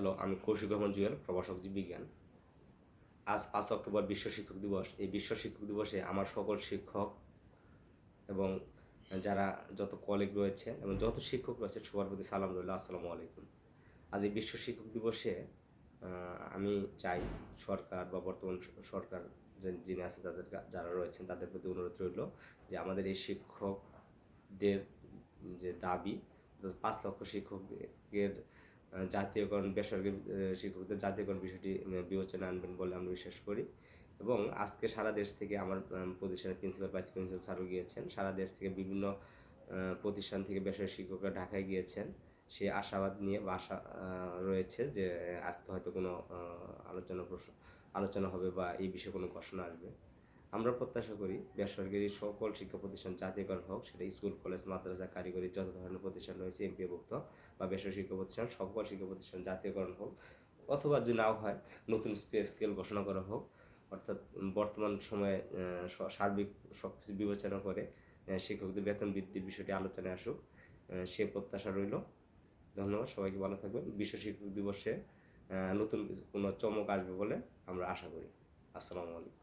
Hello, আমি কৌশিক রহমান জুয়েল, প্রভাষক জীব বিজ্ঞান আজ পাঁচ অক্টোবর বিশ্ব শিক্ষক দিবস। এই বিশ্ব শিক্ষক দিবসে আমার সকল শিক্ষক এবং যারা যত কলিগ রয়েছেন এবং যত শিক্ষক রয়েছে, সবার প্রতি সালাম রইল আসসালামু আলাইকুম। আজ এই বিশ্ব শিক্ষক দিবসে আমি চাই সরকার বা বর্তমান সরকার যিনি আছে তাদের যারা রয়েছেন, তাদের প্রতি অনুরোধ রইল যে আমাদের এই শিক্ষকদের যে দাবি, পাঁচ লক্ষ শিক্ষকের জাতীয়করণ, বেসরকারি শিক্ষকদের জাতীয়করণ বিষয়টি বিবেচনা আনবেন বলে আমরা বিশ্বাস করি। এবং আজকে সারা দেশ থেকে আমার প্রতিষ্ঠানের প্রিন্সিপাল, ভাইস প্রিন্সিপাল স্যারও গিয়েছেন। সারা দেশ থেকে বিভিন্ন প্রতিষ্ঠান থেকে বেসরকারি শিক্ষকরা ঢাকায় গিয়েছেন। সে আশাবাদ নিয়ে বা আশা রয়েছে যে, আজকে হয়তো কোনো আলোচনা আলোচনা হবে বা এই বিষয়ে কোনো ঘোষণা আসবে। আমরা প্রত্যাশা করি বেসরকারি সকল শিক্ষা প্রতিষ্ঠান, জাতীয়করণ হোক, সেটা স্কুল, কলেজ, মাদ্রাসা, কারিগরি, যত ধরনের প্রতিষ্ঠান রয়েছে, এমপিভুক্ত বা বেসরকারি শিক্ষা প্রতিষ্ঠান, সকল শিক্ষা প্রতিষ্ঠান, জাতীয়করণ হোক, অথবা যদি নাও হয়, নতুন স্কেল ঘোষণা করা হোক, অর্থাৎ বর্তমান সময়ে সার্বিক সব কিছু বিবেচনা করে শিক্ষকদের বেতন বৃদ্ধির বিষয়টি আলোচনায় আসুক সে প্রত্যাশা রইল। ধন্যবাদ, সবাইকে ভালো থাকবেন। বিশ্ব শিক্ষক দিবসে নতুন কোনো চমক আসবে বলে আমরা আশা করি। আসসালামু আলাইকুম।